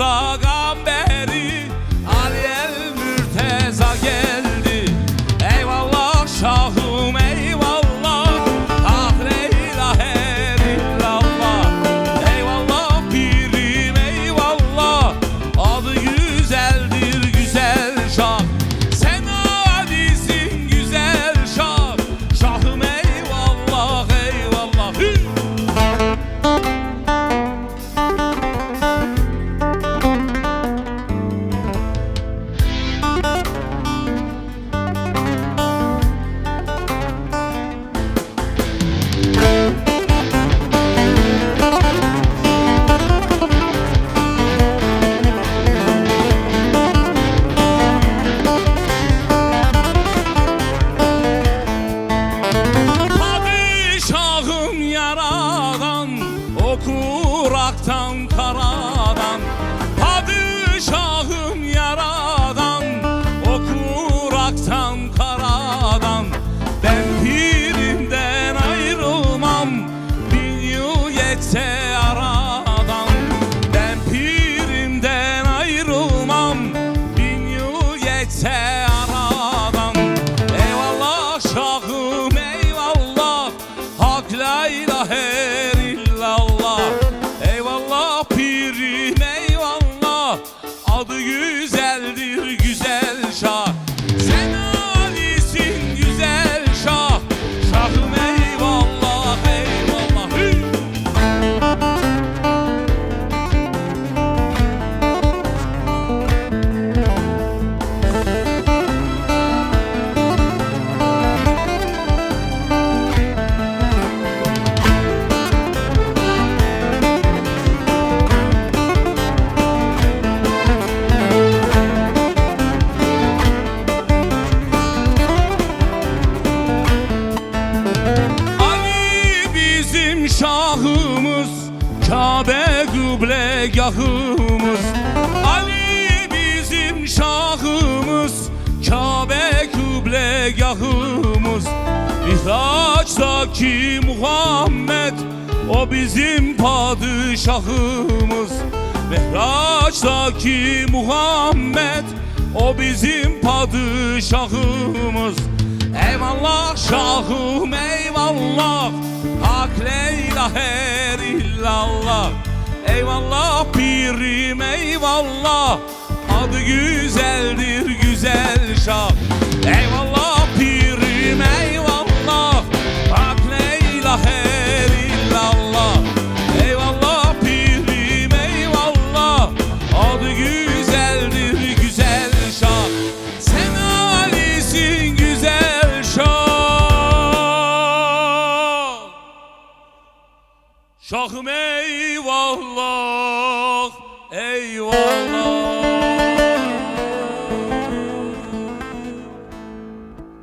Raaga locked on şahımız Kabe kıblegahımız Ali bizim şahımız Kabe kıblegahımız Mihraçtaki Muhammed O bizim padişahımız. Mihraçtaki Muhammed O bizim padişahımız Eyvallah şahım eyvallah. Hak la ilahe illallah. Eyvallah pirim eyvallah. Adı güzeldir güzel Şahım eyvallah